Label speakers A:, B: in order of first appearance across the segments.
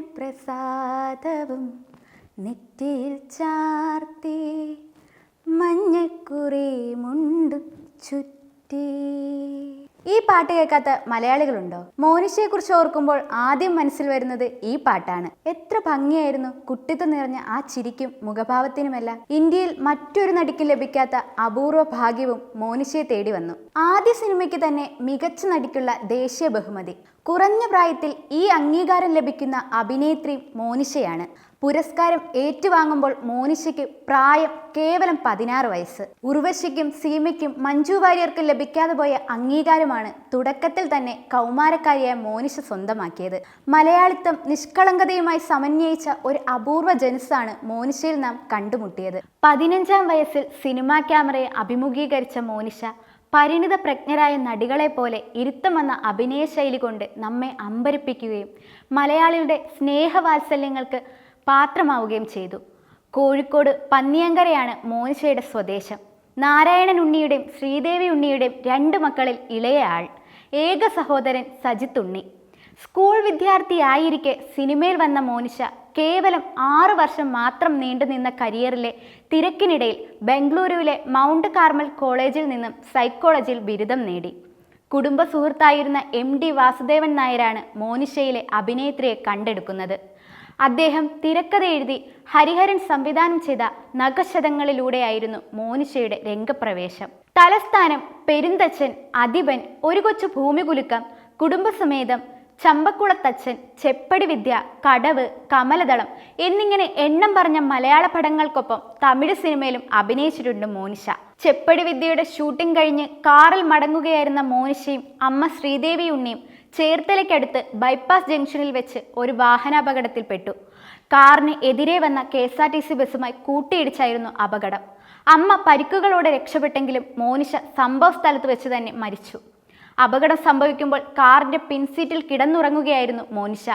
A: പ്രസാദവും നെറ്റിയിൽ ചാർത്തി മഞ്ഞക്കുറി മുണ്ടു ചുറ്റി. ഈ പാട്ട് കേൾക്കാത്ത മലയാളികളുണ്ടോ? മോനിഷയെ കുറിച്ച് ഓർക്കുമ്പോൾ ആദ്യം മനസ്സിൽ വരുന്നത് ഈ പാട്ടാണ്. എത്ര ഭംഗിയായിരുന്നു കുട്ടിത്തം നിറഞ്ഞ ആ ചിരിക്കും മുഖഭാവത്തിനുമെല്ലാം. ഇന്ത്യയിൽ മറ്റൊരു നടിക്ക് ലഭിക്കാത്ത അപൂർവ ഭാഗ്യവും മോനിഷയെ തേടി വന്നു. ആദ്യ സിനിമയ്ക്ക് തന്നെ മികച്ച നടിക്കുള്ള ദേശീയ ബഹുമതി. കുറഞ്ഞ പ്രായത്തിൽ ഈ അംഗീകാരം ലഭിക്കുന്ന അഭിനേത്രി മോനിഷയാണ്. പുരസ്കാരം ഏറ്റുവാങ്ങുമ്പോൾ മോനിഷയ്ക്ക് പ്രായം കേവലം പതിനാറ് വയസ്സ്. ഉർവശിക്കും സീമയ്ക്കും മഞ്ജു വാര്യർക്കും ലഭിക്കാതെ പോയ അംഗീകാരമാണ് തുടക്കത്തിൽ തന്നെ കൗമാരക്കാരിയായ മോനിഷ സ്വന്തമാക്കിയത്. മലയാളിത്തം നിഷ്കളങ്കതയുമായി സമന്വയിച്ച ഒരു അപൂർവ ജനസാണ് മോനിഷയിൽ നാം കണ്ടുമുട്ടിയത്. പതിനഞ്ചാം വയസ്സിൽ സിനിമാ ക്യാമറയെ അഭിമുഖീകരിച്ച മോനിഷ പരിണിത പ്രജ്ഞരായ നടികളെ പോലെ ഇരുത്തം വന്ന അഭിനയ ശൈലി കൊണ്ട് നമ്മെ അമ്പരിപ്പിക്കുകയും മലയാളിയുടെ സ്നേഹവാത്സല്യങ്ങൾക്ക് പാത്രമാവുകയും ചെയ്തു. കോഴിക്കോട് പന്നിയങ്കരയാണ് മോനിഷയുടെ സ്വദേശം. നാരായണൻ ഉണ്ണിയുടെയും ശ്രീദേവി ഉണ്ണിയുടെയും രണ്ട് മക്കളിൽ ഇളയ ആൾ. ഏക സഹോദരൻ സജിത്ത് ഉണ്ണി. സ്കൂൾ വിദ്യാർത്ഥിയായിരിക്കെ സിനിമയിൽ വന്ന മോനിഷ കേവലം ആറു വർഷം മാത്രം നീണ്ടുനിന്ന കരിയറിലെ തിരക്കിനിടയിൽ ബംഗളൂരുവിലെ മൗണ്ട് കാർമൽ കോളേജിൽ നിന്നും സൈക്കോളജിയിൽ ബിരുദം നേടി. കുടുംബ സുഹൃത്തായിരുന്ന എം ഡി വാസുദേവൻ നായരാണ് മോനിഷയിലെ അഭിനേത്രിയെ കണ്ടെടുക്കുന്നത്. അദ്ദേഹം തിരക്കഥ എഴുതി ഹരിഹരൻ സംവിധാനം ചെയ്ത നഖശതങ്ങളിലൂടെയായിരുന്നു മോനിഷയുടെ രംഗപ്രവേശം. തലസ്ഥാനം പെരുന്തച്ഛൻ അധിപൻ ഒരു കൊച്ചു ഭൂമികുലുക്കം കുടുംബസമേതം ചമ്പക്കുളത്തച്ഛൻ ചെപ്പടി വിദ്യ കടവ് കമലദളം എന്നിങ്ങനെ എണ്ണം പറഞ്ഞ മലയാള പടങ്ങൾക്കൊപ്പം തമിഴ് സിനിമയിലും അഭിനയിച്ചിട്ടുണ്ട് മോനിഷ. ചെപ്പടി വിദ്യയുടെ ഷൂട്ടിംഗ് കഴിഞ്ഞ് കാറിൽ മടങ്ങുകയായിരുന്ന മോനിഷയും അമ്മ ശ്രീദേവി ഉണ്ണിയും ചേർത്തലയ്ക്കടുത്ത് ബൈപ്പാസ് ജംഗ്ഷനിൽ വെച്ച് ഒരു വാഹനാപകടത്തിൽപ്പെട്ടു. കാറിന് എതിരെ വന്ന K S R T C ബസ്സുമായി കൂട്ടിയിടിച്ചായിരുന്നു അപകടം. അമ്മ പരിക്കുകളോടെ രക്ഷപ്പെട്ടെങ്കിലും മോനിഷ സംഭവ സ്ഥലത്ത് വെച്ച് തന്നെ മരിച്ചു. അപകടം സംഭവിക്കുമ്പോൾ കാറിന്റെ പിൻസീറ്റിൽ കിടന്നുറങ്ങുകയായിരുന്നു മോനിഷ.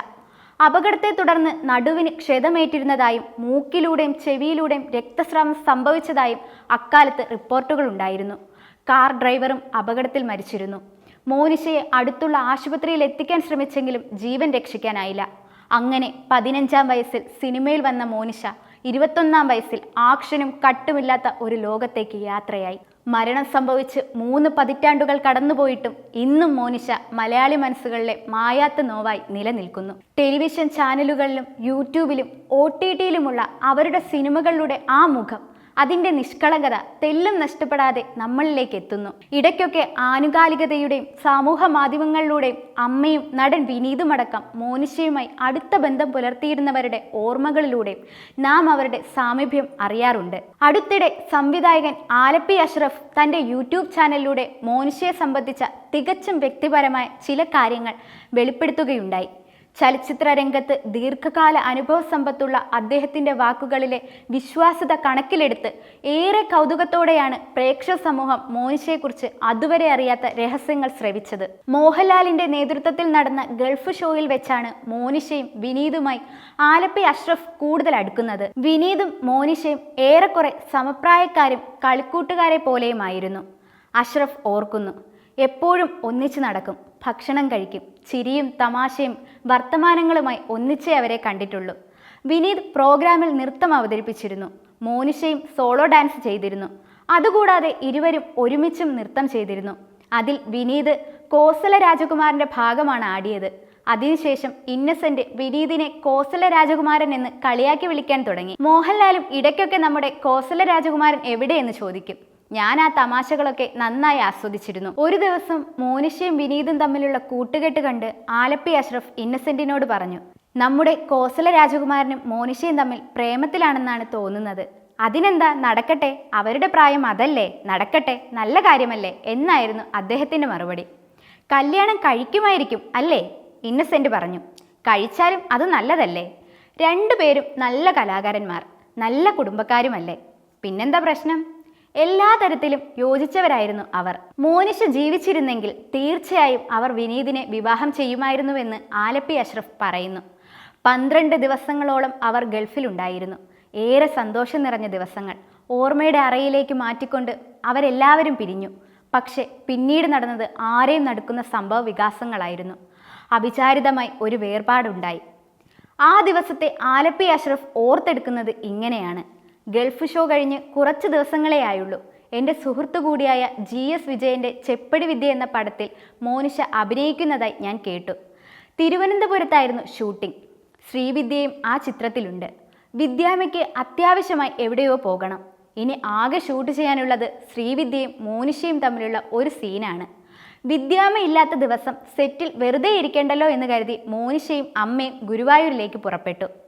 A: അപകടത്തെ തുടർന്ന് നടുവിന് ക്ഷതമേറ്റിരുന്നതായും മൂക്കിലൂടെയും ചെവിയിലൂടെയും രക്തസ്രാവം സംഭവിച്ചതായും അക്കാലത്ത് റിപ്പോർട്ടുകൾ ഉണ്ടായിരുന്നു. കാർ ഡ്രൈവറും അപകടത്തിൽ മരിച്ചിരുന്നു. മോനിഷയെ അടുത്തുള്ള ആശുപത്രിയിൽ എത്തിക്കാൻ ശ്രമിച്ചെങ്കിലും ജീവൻ രക്ഷിക്കാനായില്ല. അങ്ങനെ പതിനഞ്ചാം വയസ്സിൽ സിനിമയിൽ വന്ന മോനിഷ ഇരുപത്തൊന്നാം വയസ്സിൽ ആക്ഷനും കട്ടുമില്ലാത്ത ഒരു ലോകത്തേക്ക് യാത്രയായി. മരണം സംഭവിച്ച് മൂന്ന് പതിറ്റാണ്ടുകൾ കടന്നുപോയിട്ടും ഇന്നും മോനിഷ മലയാളി മനസ്സുകളിലെ മായാത്ത നോവായി നിലനിൽക്കുന്നു. ടെലിവിഷൻ ചാനലുകളിലും യൂട്യൂബിലും ഒ ടി ടിയിലുമുള്ള അവരുടെ സിനിമകളിലൂടെ ആ മുഖം അതിന്റെ നിഷ്കളങ്കത തെല്ലും നഷ്ടപ്പെടാതെ നമ്മളിലേക്ക് എത്തുന്നു. ഇടയ്ക്കൊക്കെ ആനുകാലികതയുടെയും സമൂഹ മാധ്യമങ്ങളിലൂടെയും അമ്മയും നടൻ വിനീതുമടക്കം മോനിഷയുമായി അടുത്ത ബന്ധം പുലർത്തിയിരുന്നവരുടെ ഓർമ്മകളിലൂടെയും നാം അവരുടെ സാമീപ്യം അറിയാറുണ്ട്. അടുത്തിടെ സംവിധായകൻ ആലപ്പി അഷ്റഫ് തന്റെ യൂട്യൂബ് ചാനലിലൂടെ മോനിഷയെ സംബന്ധിച്ച തികച്ചും വ്യക്തിപരമായ ചില കാര്യങ്ങൾ വെളിപ്പെടുത്തുകയുണ്ടായി. ചലച്ചിത്ര രംഗത്ത് ദീർഘകാല അനുഭവ സമ്പത്തുള്ള അദ്ദേഹത്തിന്റെ വാക്കുകളിലെ വിശ്വാസ്യത കണക്കിലെടുത്ത് ഏറെ കൗതുകത്തോടെയാണ് പ്രേക്ഷക സമൂഹം മോനിഷയെക്കുറിച്ച് അതുവരെ അറിയാത്ത രഹസ്യങ്ങൾ ശ്രവിച്ചത് മോഹൻലാലിന്റെ നേതൃത്വത്തിൽ നടന്ന ഗൾഫ് ഷോയിൽ വെച്ചാണ് മോനിഷയും വിനീതുമായി ആലപ്പി അഷ്റഫ് കൂടുതൽ അടുക്കുന്നത്. വിനീതും മോനിഷയും ഏറെക്കുറെ സമപ്രായക്കാരും കളിക്കൂട്ടുകാരെ പോലെയുമായിരുന്നു. അഷ്റഫ് ഓർക്കുന്നു എപ്പോഴും ഒന്നിച്ചു നടക്കും. ഭക്ഷണം കഴിക്കും. ചിരിയും തമാശയും വർത്തമാനങ്ങളുമായി ഒന്നിച്ചേ അവരെ കണ്ടിട്ടുള്ളൂ. വിനീത് പ്രോഗ്രാമിൽ നൃത്തം അവതരിപ്പിച്ചിരുന്നു. മോനിഷയും സോളോ ഡാൻസ് ചെയ്തിരുന്നു. അതുകൂടാതെ ഇരുവരും ഒരുമിച്ചും നൃത്തം ചെയ്തിരുന്നു. അതിൽ വിനീത് കോസല രാജകുമാരന്റെ ഭാഗമാണ് ആടിയത്. അതിനുശേഷം ഇന്നസെന്റ് വിനീതിനെ കോസല രാജകുമാരൻ എന്ന് കളിയാക്കി വിളിക്കാൻ തുടങ്ങി. മോഹൻലാലും ഇടയ്ക്കൊക്കെ നമ്മുടെ കോസല രാജകുമാരൻ എവിടെയെന്ന് ചോദിക്കും. ഞാൻ ആ തമാശകളൊക്കെ നന്നായി ആസ്വദിച്ചിരുന്നു. ഒരു ദിവസം മോനിഷയും വിനീതും തമ്മിലുള്ള കൂട്ടുകെട്ട് കണ്ട് ആലപ്പി അഷ്റഫ് ഇന്നസെന്റിനോട് പറഞ്ഞു നമ്മുടെ കോസല രാജകുമാരനും മോനിഷയും തമ്മിൽ പ്രേമത്തിലാണെന്നാണ് തോന്നുന്നത്. അതിനെന്താ നടക്കട്ടെ? അവരുടെ പ്രായം അതല്ലേ. നടക്കട്ടെ. നല്ല കാര്യമല്ലേ. എന്നായിരുന്നു അദ്ദേഹത്തിന്റെ മറുപടി. കല്യാണം കഴിക്കുമായിരിക്കും അല്ലേ? ഇന്നസെന്റ് പറഞ്ഞു. കഴിച്ചാലും അത് നല്ലതല്ലേ. രണ്ടുപേരും നല്ല കലാകാരന്മാർ. നല്ല കുടുംബക്കാരുമല്ലേ. പിന്നെന്താ പ്രശ്നം? എല്ലാ തരത്തിലും യോജിച്ചവരായിരുന്നു അവർ. മോനിഷ ജീവിച്ചിരുന്നെങ്കിൽ തീർച്ചയായും അവർ വിനീതിനെ വിവാഹം ചെയ്യുമായിരുന്നുവെന്ന് ആലപ്പി അഷ്റഫ് പറയുന്നു. പന്ത്രണ്ട് ദിവസങ്ങളോളം അവർ ഗൾഫിലുണ്ടായിരുന്നു. ഏറെ സന്തോഷം നിറഞ്ഞ ദിവസങ്ങൾ ഓർമ്മയുടെ അറയിലേക്ക് മാറ്റിക്കൊണ്ട് അവരെല്ലാവരും പിരിഞ്ഞു. പക്ഷെ പിന്നീട് നടന്നത് ആരെയും നടക്കുന്ന സംഭവ വികാസങ്ങളായിരുന്നു. അവിചാരിതമായി ഒരു വേർപാടുണ്ടായി. ആ ദിവസത്തെ ആലപ്പി അഷ്റഫ് ഓർത്തെടുക്കുന്നത് ഇങ്ങനെയാണ്. ഗൾഫ് ഷോ കഴിഞ്ഞ് കുറച്ച് ദിവസങ്ങളേ ആയുള്ളൂ. എന്റെ സുഹൃത്തു കൂടിയായ ജി എസ് വിജയന്റെ ചെപ്പടി വിദ്യ എന്ന പടത്തിൽ മോനിഷ അഭിനയിക്കുന്നതായി ഞാൻ കേട്ടു. തിരുവനന്തപുരത്തായിരുന്നു ഷൂട്ടിംഗ്. ശ്രീവിദ്യയും ആ ചിത്രത്തിലുണ്ട്. വിദ്യാമയ്ക്ക് അത്യാവശ്യമായി എവിടെയോ പോകണം. ഇനി ആകെ ഷൂട്ട് ചെയ്യാനുള്ളത് ശ്രീവിദ്യയും മോനിഷയും തമ്മിലുള്ള ഒരു സീനാണ്. വിദ്യാമ ഇല്ലാത്ത ദിവസം സെറ്റിൽ വെറുതെ ഇരിക്കേണ്ടല്ലോ എന്ന് കരുതി മോനിഷയും അമ്മയും ഗുരുവായൂരിലേക്ക് പുറപ്പെട്ടു.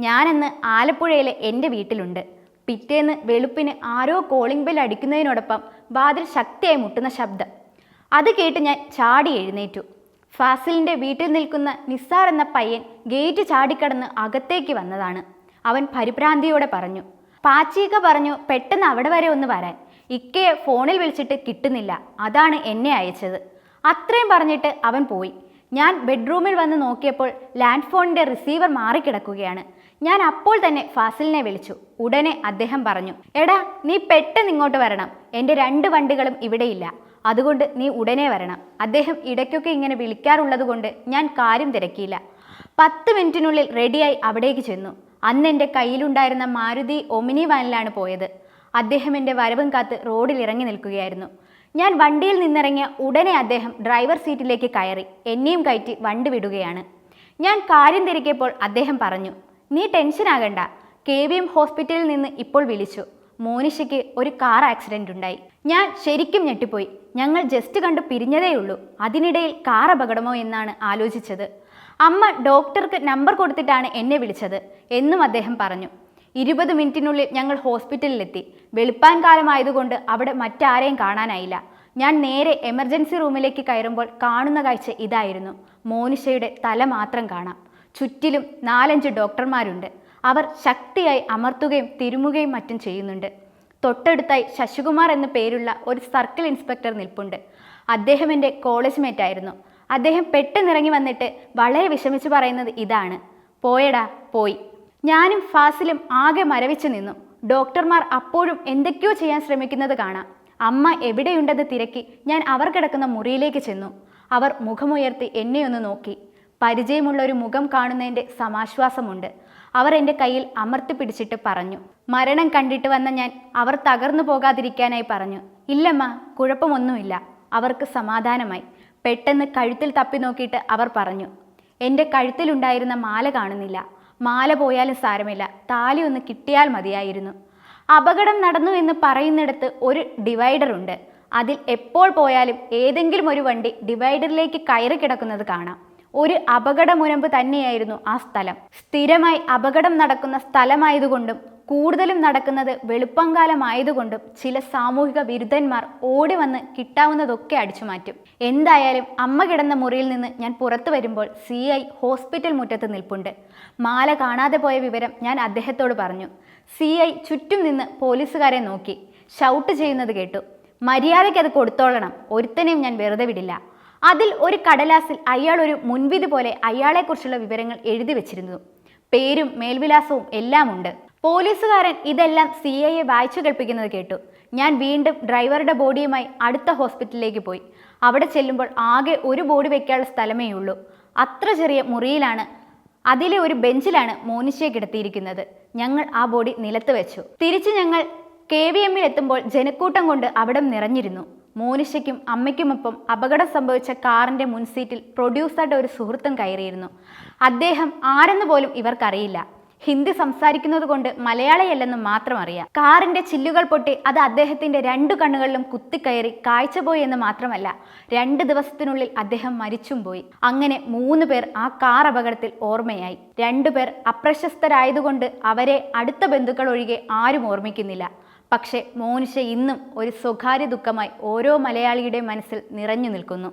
A: ഞാനന്ന് ആലപ്പുഴയിലെ എന്റെ വീട്ടിലുണ്ട്. പിറ്റേന്ന് വെളുപ്പിന് ആരോ കോളിംഗ് ബെൽ അടിക്കുന്നതിനോടൊപ്പം വാതിൽ ശക്തിയായി മുട്ടുന്ന ശബ്ദം. അത് കേട്ട് ഞാൻ ചാടി എഴുന്നേറ്റു. ഫാസിലിന്റെ വീട്ടിൽ നിൽക്കുന്ന നിസ്സാർ എന്ന പയ്യൻ ഗേറ്റ് ചാടിക്കടന്ന് അകത്തേക്ക് വന്നതാണ്. അവൻ പരിഭ്രാന്തിയോടെ പറഞ്ഞു പാച്ചിയൊക്കെ പറഞ്ഞു പെട്ടെന്ന് അവിടെ വരെ ഒന്ന് വരാൻ. ഇക്കയെ ഫോണിൽ വിളിച്ചിട്ട് കിട്ടുന്നില്ല. അതാണ് എന്നെ അയച്ചത്. അത്രയും പറഞ്ഞിട്ട് അവൻ പോയി. ഞാൻ ബെഡ്റൂമിൽ വന്ന് നോക്കിയപ്പോൾ ലാൻഡ് ഫോണിന്റെ റിസീവർ മാറിക്കിടക്കുകയാണ്. ഞാൻ അപ്പോൾ തന്നെ ഫാസിലിനെ വിളിച്ചു. ഉടനെ അദ്ദേഹം പറഞ്ഞു എടാ നീ പെട്ടെന്ന് ഇങ്ങോട്ട് വരണം. എന്റെ രണ്ട് വണ്ടികളും ഇവിടെയില്ല. അതുകൊണ്ട് നീ ഉടനെ വരണം. അദ്ദേഹം ഇടയ്ക്കൊക്കെ ഇങ്ങനെ വിളിക്കാറുള്ളത് കൊണ്ട് ഞാൻ കാര്യം തിരക്കിയില്ല. പത്ത് മിനിറ്റിനുള്ളിൽ റെഡിയായി അവിടേക്ക് ചെന്നു. അന്ന് എന്റെ കയ്യിലുണ്ടായിരുന്ന മാരുതി ഒമിനി വാനിലാണ് പോയത്. അദ്ദേഹം എന്റെ വരവും കാത്ത് റോഡിൽ ഇറങ്ങി നിൽക്കുകയായിരുന്നു. ഞാൻ വണ്ടിയിൽ നിന്നിറങ്ങിയ ഉടനെ അദ്ദേഹം ഡ്രൈവർ സീറ്റിലേക്ക് കയറി. എന്നെയും കയറ്റി വണ്ടി വിടുകയാണ്. ഞാൻ കാര്യം തിരക്കിയപ്പോൾ അദ്ദേഹം പറഞ്ഞു നീ ടെൻഷൻ ആകണ്ട. കെ വി എം ഹോസ്പിറ്റലിൽ നിന്ന് ഇപ്പോൾ വിളിച്ചു. മോനിഷയ്ക്ക് ഒരു കാർ ആക്സിഡന്റ് ഉണ്ടായി. ഞാൻ ശരിക്കും ഞെട്ടിപ്പോയി. ഞങ്ങൾ ജസ്റ്റ് കണ്ടു പിരിഞ്ഞതേയുള്ളൂ അതിനിടയിൽ കാർ അപകടമോ എന്നാണ് ആലോചിച്ചത്. അമ്മ ഡോക്ടർക്ക് നമ്പർ കൊടുത്തിട്ടാണ് എന്നെ വിളിച്ചത് എന്നും അദ്ദേഹം പറഞ്ഞു. ഇരുപത് മിനിറ്റിനുള്ളിൽ ഞങ്ങൾ ഹോസ്പിറ്റലിലെത്തി വെളുപ്പാൻ കാലമായതുകൊണ്ട് അവിടെ മറ്റാരെയും കാണാനായില്ല. ഞാൻ നേരെ എമർജൻസി റൂമിലേക്ക് കയറുമ്പോൾ കാണുന്ന കാഴ്ച ഇതായിരുന്നു. മോനിഷയുടെ തല മാത്രം കാണാം. ചുറ്റിലും നാലഞ്ച് ഡോക്ടർമാരുണ്ട്. അവർ ശക്തിയായി അമർത്തുകയും തിരുമുകയും മറ്റും ചെയ്യുന്നുണ്ട്. തൊട്ടടുത്തായി ശശികുമാർ എന്ന പേരുള്ള ഒരു സർക്കിൾ ഇൻസ്പെക്ടർ നിൽപ്പുണ്ട്. അദ്ദേഹം എന്റെ കോളേജ് മേറ്റ് ആയിരുന്നു. അദ്ദേഹം പെട്ടെന്നിറങ്ങി വന്നിട്ട് വളരെ വിഷമിച്ച് പറയുന്നത് ഇതാണ്. പോയടാ പോയി. ഞാനും ഫാസിലും ആകെ മരവിച്ചു നിന്നു. ഡോക്ടർമാർ അപ്പോഴും എന്തൊക്കെയോ ചെയ്യാൻ ശ്രമിക്കുന്നത് കാണാം. അമ്മ എവിടെയുണ്ടെന്ന് തിരക്കി ഞാൻ അവർ കിടക്കുന്ന മുറിയിലേക്ക് ചെന്നു. അവർ മുഖമുയർത്തി എന്നെ ഒന്ന് നോക്കി. പരിചയമുള്ള ഒരു മുഖം കാണുന്നതിന്റെ സമാശ്വാസമുണ്ട്. അവർ എന്റെ കയ്യിൽ അമർത്തി പിടിച്ചിട്ട് പറഞ്ഞു മരണം കണ്ടിട്ട് വന്ന ഞാൻ അവർ തകർന്നു പോകാതിരിക്കാനായി പറഞ്ഞു. ഇല്ലമ്മ കുഴപ്പമൊന്നുമില്ല. അവർക്ക് സമാധാനമായി. പെട്ടെന്ന് കഴുത്തിൽ തപ്പി നോക്കിയിട്ട് അവർ പറഞ്ഞു എന്റെ കഴുത്തിലുണ്ടായിരുന്ന മാല കാണുന്നില്ല. മാല പോയാലും സാരമില്ല. താലി ഒന്ന് കിട്ടിയാൽ മതിയായിരുന്നു. അപകടം നടന്നു എന്ന് പറയുന്നിടത്ത് ഒരു ഡിവൈഡർ ഉണ്ട്. അതിൽ എപ്പോൾ പോയാലും ഏതെങ്കിലും ഒരു വണ്ടി ഡിവൈഡറിലേക്ക് കയറി കിടക്കുന്നത് കാണാം. ഒരു അപകടമുനമ്പ് തന്നെയായിരുന്നു ആ സ്ഥലം. സ്ഥിരമായി അപകടം നടക്കുന്ന സ്ഥലമായതുകൊണ്ടും കൂടുതലും നടക്കുന്നത് വെളുപ്പംകാലമായതുകൊണ്ടും ചില സാമൂഹിക വിരുദ്ധന്മാർ ഓടി വന്ന് കിട്ടാവുന്നതൊക്കെ അടിച്ചു മാറ്റും എന്തായാലും അമ്മ കിടന്ന മുറിയിൽ നിന്ന് ഞാൻ പുറത്തു വരുമ്പോൾ സി ഐ ഹോസ്പിറ്റൽ മുറ്റത്ത് നിൽപ്പുണ്ട്. മാല കാണാതെ പോയ വിവരം ഞാൻ അദ്ദേഹത്തോട് പറഞ്ഞു. സി ഐ ചുറ്റും നിന്ന് പോലീസുകാരെ നോക്കി. ഷൗട്ട് ചെയ്യുന്നത് കേട്ടു. മര്യാദയ്ക്ക് അത് കൊടുത്തോളണം. ഒരുത്തനെയും ഞാൻ വെറുതെ വിടില്ല. അതിൽ ഒരു കടലാസിൽ അയാൾ ഒരു മുൻവിധി പോലെ അയാളെക്കുറിച്ചുള്ള വിവരങ്ങൾ എഴുതി വെച്ചിരുന്നു. പേരും മേൽവിലാസവും എല്ലാം ഉണ്ട് പോലീസുകാരൻ ഇതെല്ലാം സി ഐയെ വായിച്ചു കേൾപ്പിക്കുന്നത് കേട്ടു. ഞാൻ വീണ്ടും ഡ്രൈവറുടെ ബോഡിയുമായി അടുത്ത ഹോസ്പിറ്റലിലേക്ക് പോയി. അവിടെ ചെല്ലുമ്പോൾ ആകെ ഒരു ബോഡി വെക്കാനുള്ള സ്ഥലമേ ഉള്ളൂ. അത്ര ചെറിയ മുറിയിലാണ്. അതിലെ ഒരു ബെഞ്ചിലാണ് മോനിഷയെ കിടത്തിയിരിക്കുന്നത്. ഞങ്ങൾ ആ ബോഡി നിലത്ത് വെച്ചു. തിരിച്ച് ഞങ്ങൾ കെ വി എമ്മിൽ എത്തുമ്പോൾ ജനക്കൂട്ടം കൊണ്ട് അവിടം നിറഞ്ഞിരുന്നു. മോനിഷയ്ക്കും അമ്മയ്ക്കുമൊപ്പം അപകടം സംഭവിച്ച കാറിന്റെ മുൻസീറ്റിൽ പ്രൊഡ്യൂസറുടെ ഒരു സുഹൃത്തും കയറിയിരുന്നു. അദ്ദേഹം ആരെന്ന് പോലും ഇവർക്കറിയില്ല. ഹിന്ദി സംസാരിക്കുന്നത് കൊണ്ട് മലയാളിയല്ലെന്ന് മാത്രം അറിയാം. കാറിന്റെ ചില്ലുകൾ പൊട്ടി അത് അദ്ദേഹത്തിന്റെ രണ്ടു കണ്ണുകളിലും കുത്തിക്കയറി കാഴ്ച പോയി എന്ന് മാത്രമല്ല രണ്ട് ദിവസത്തിനുള്ളിൽ അദ്ദേഹം മരിച്ചും പോയി. അങ്ങനെ മൂന്ന് പേർ ആ കാർ അപകടത്തിൽ ഓർമ്മയായി. രണ്ടുപേർ അപ്രശസ്തരായതുകൊണ്ട് അവരെ അടുത്ത ബന്ധുക്കൾ ഒഴികെ ആരും ഓർമ്മിക്കുന്നില്ല. പക്ഷേ മോനിഷ ഇന്നും ഒരു സ്വകാര്യ ദുഃഖമായി ഓരോ മലയാളിയുടെ മനസ്സിൽ നിറഞ്ഞു നിൽക്കുന്നു.